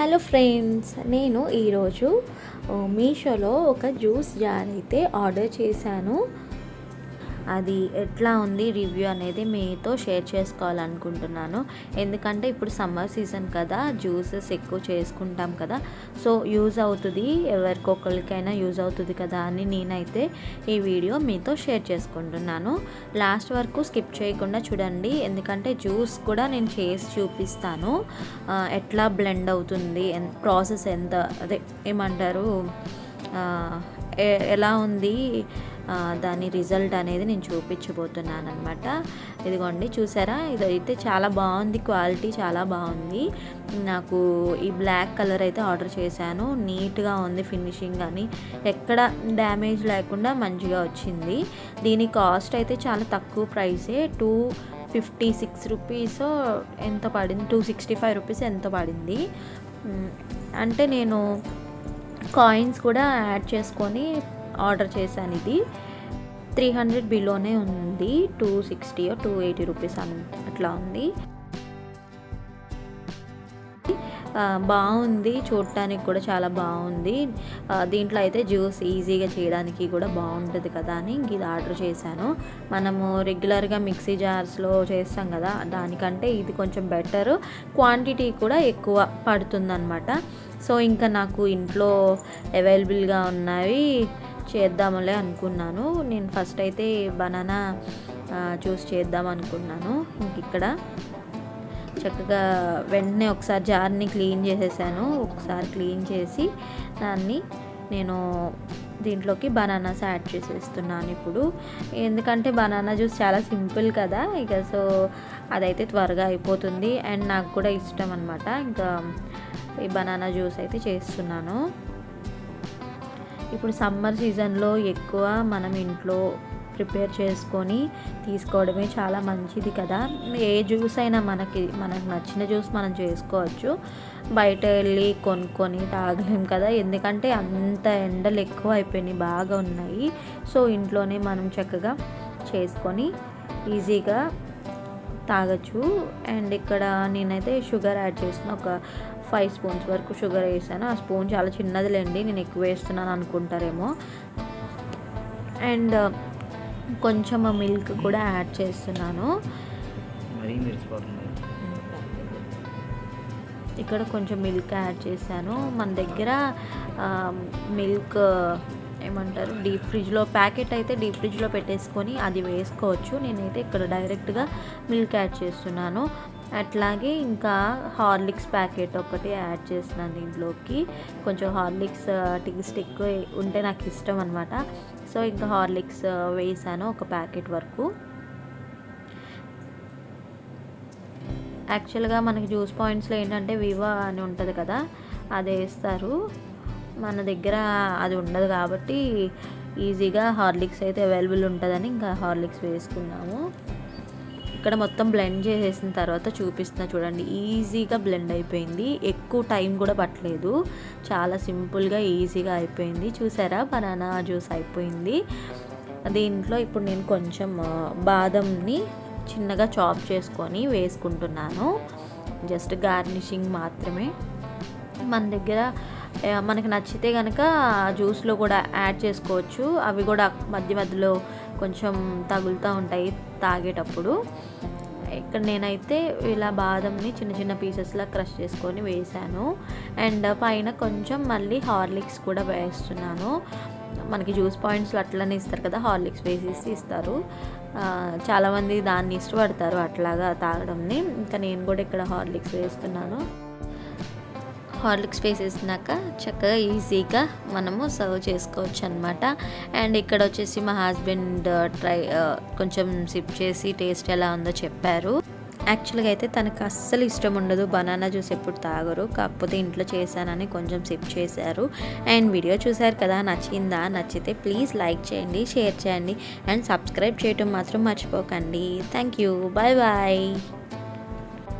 Hello friends నేను ఈరోజు మీషోలో ఒక జ్యూస్ జార్ అయితే ఆర్డర్ చేశాను. అది ఎట్లా ఉంది రివ్యూ అనేది మీతో షేర్ చేసుకోవాలనుకుంటున్నాను. ఎందుకంటే ఇప్పుడు సమ్మర్ సీజన్ కదా జ్యూసెస్ ఎక్కువ చేసుకుంటాం కదా. సో యూజ్ అవుతుంది ఎవరికొకరికైనా యూజ్ అవుతుంది కదా అని నేనైతే ఈ వీడియో మీతో షేర్ చేసుకుంటున్నాను. లాస్ట్ వరకు స్కిప్ చేయకుండా చూడండి ఎందుకంటే జ్యూస్ కూడా నేను చేసి చూపిస్తాను. ఎట్లా బ్లెండ్ అవుతుంది ప్రాసెస్ ఎంత అదే ఏమంటారు ఎలా ఉంది దాని రిజల్ట్ అనేది నేను చూపించబోతున్నాను అనమాట ఇదిగోండి చూసారా? ఇదైతే చాలా బాగుంది క్వాలిటీ చాలా బాగుంది. నాకు ఈ బ్లాక్ కలర్ అయితే ఆర్డర్ చేశాను. నీట్గా ఉంది ఫినిషింగ్ అని. ఎక్కడ డ్యామేజ్ లేకుండా మంచిగా వచ్చింది. దీని కాస్ట్ అయితే చాలా తక్కువ ప్రైసే. టూ ఫిఫ్టీ సిక్స్ రూపీస్ ఎంత పడింది? టూ సిక్స్టీ ఫైవ్ రూపీస్ ఎంత పడింది? అంటే నేను కాయిన్స్ కూడా యాడ్ చేసుకొని ఆర్డర్ చేశాను ఇది. త్రీ హండ్రెడ్ బిలోనే ఉంది. Two sixty two eighty rupees అట్లా ఉంది. బాగుంది. చూడటానికి కూడా చాలా బాగుంది. దీంట్లో అయితే జ్యూస్ ఈజీగా చేయడానికి కూడా బాగుంటుంది కదా అని ఇది ఆర్డర్ చేశాను. మనము రెగ్యులర్గా మిక్సీ జార్స్లో చేస్తాం కదా దానికంటే ఇది కొంచెం బెటర్. క్వాంటిటీ కూడా ఎక్కువ పడుతుందన్నమాట. సో ఇంకా నాకు ఇంట్లో అవైలబుల్గా ఉన్నవి చేద్దాములే అనుకున్నాను. నేను ఫస్ట్ అయితే బనానా చూస్ చేద్దాం అనుకున్నాను. ఇంక ఇక్కడ చక్కగా వెంటనే ఒకసారి జార్ని క్లీన్ చేసేసాను. ఒకసారి క్లీన్ చేసి దాన్ని నేను దీంట్లోకి బనానాస్ యాడ్ చేసేస్తున్నాను ఇప్పుడు. ఎందుకంటే బనానా జ్యూస్ చాలా సింపుల్ కదా ఇక సో అదైతే త్వరగా అయిపోతుంది. అండ్ నాకు కూడా ఇష్టం అనమాట ఇంకా ఈ బనానా జ్యూస్ అయితే చేస్తున్నాను. ఇప్పుడు సమ్మర్ సీజన్లో ఎక్కువ మనం ఇంట్లో ప్రిపేర్ చేసుకొని తీసుకోవడమే చాలా మంచిది కదా. ఏ జ్యూస్ అయినా మనకి మనకు నచ్చిన జ్యూస్ మనం చేసుకోవచ్చు. బయట వెళ్ళి కొనుక్కొని తాగలేం కదా. ఎందుకంటే అంత ఎండలు ఎక్కువ అయిపోయినాయి బాగా ఉన్నాయి. సో ఇంట్లోనే మనం చక్కగా చేసుకొని ఈజీగా తాగొచ్చు. అండ్ ఇక్కడ నేనైతే షుగర్ యాడ్ చేసిన ఒక ఫైవ్ స్పూన్స్ వరకు షుగర్ వేసాను. ఆ స్పూన్ చాలా చిన్నదిలేండి నేను ఎక్కువ వేస్తున్నాను అనుకుంటారేమో. అండ్ కొంచెం మిల్క్ కూడా యాడ్ చేస్తున్నాను. ఇక్కడ కొంచెం మిల్క్ యాడ్ చేశాను. మన దగ్గర మిల్క్ ఏమంటారు డీప్ ఫ్రిడ్జ్లో ప్యాకెట్ అయితే డీప్ ఫ్రిడ్జ్లో పెట్టేసుకొని అది వేసుకోవచ్చు. నేనైతే ఇక్కడ డైరెక్ట్గా మిల్క్ యాడ్ చేస్తున్నాను. అట్లాగే ఇంకా హార్లిక్స్ ప్యాకెట్ ఒకటి యాడ్ చేస్తున్నాను దీంట్లోకి. కొంచెం హార్లిక్స్ టేస్ట్ ఎక్కువ ఉంటే నాకు ఇష్టం అనమాట సో ఇంకా హార్లిక్స్ వేసాను ఒక ప్యాకెట్ వరకు. యాక్చువల్గా మనకి జ్యూస్ పాయింట్స్లో ఏంటంటే వివా అని ఉంటుంది కదా అది వేస్తారు. మన దగ్గర అది ఉండదు కాబట్టి ఈజీగా హార్లిక్స్ అయితే అవైలబుల్ ఉంటుందని ఇంకా హార్లిక్స్ వేసుకున్నాము. ఇక్కడ మొత్తం బ్లెండ్ చేసేసిన తర్వాత చూపిస్తున్నా చూడండి. ఈజీగా బ్లెండ్ అయిపోయింది. ఎక్కువ టైం కూడా పట్టలేదు. చాలా సింపుల్గా ఈజీగా అయిపోయింది. చూసారా? బనానా జ్యూస్ అయిపోయింది. దీంట్లో ఇప్పుడు నేను కొంచెం బాదంని చిన్నగా చాప్ చేసుకొని వేసుకుంటున్నాను. జస్ట్ గార్నిషింగ్ మాత్రమే. మన దగ్గర మనకు నచ్చితే కనుక జ్యూస్లో కూడా యాడ్ చేసుకోవచ్చు. అవి కూడా మధ్య మధ్యలో కొంచెం తగులుతూ ఉంటాయి తాగేటప్పుడు. ఇక్కడ నేనైతే ఇలా బాదంని చిన్న చిన్న పీసెస్లా క్రష్ చేసుకొని వేసాను అండ్ పైన కొంచెం మళ్ళీ హార్లిక్స్ కూడా వేస్తున్నాను. మనకి జ్యూస్ పాయింట్స్లో అట్లనే ఇస్తారు కదా హార్లిక్స్ వేసేసి ఇస్తారు. చాలామంది దాన్ని ఇష్టపడతారు అట్లాగా తాగడంని. ఇంకా నేను కూడా ఇక్కడ హార్లిక్స్ వేస్తున్నాను. హార్లిక్స్ వేసేసినాక చక్కగా ఈజీగా మనము సర్వ్ చేసుకోవచ్చు అనమాట అండ్ ఇక్కడ వచ్చేసి మా హస్బెండ్ ట్రై కొంచెం సిప్ చేసి టేస్ట్ ఎలా ఉందో చెప్పారు. యాక్చువల్గా అయితే తనకు అస్సలు ఇష్టం ఉండదు బనానా జ్యూస్ ఎప్పుడు తాగరు. కాకపోతే ఇంట్లో చేశానని కొంచెం సిప్ చేశారు. అండ్ వీడియో చూశారు కదా నచ్చిందా? నచ్చితే ప్లీజ్ లైక్ చేయండి షేర్ చేయండి. అండ్ సబ్స్క్రైబ్ చేయటం మాత్రం మర్చిపోకండి. Thank you. Bye bye.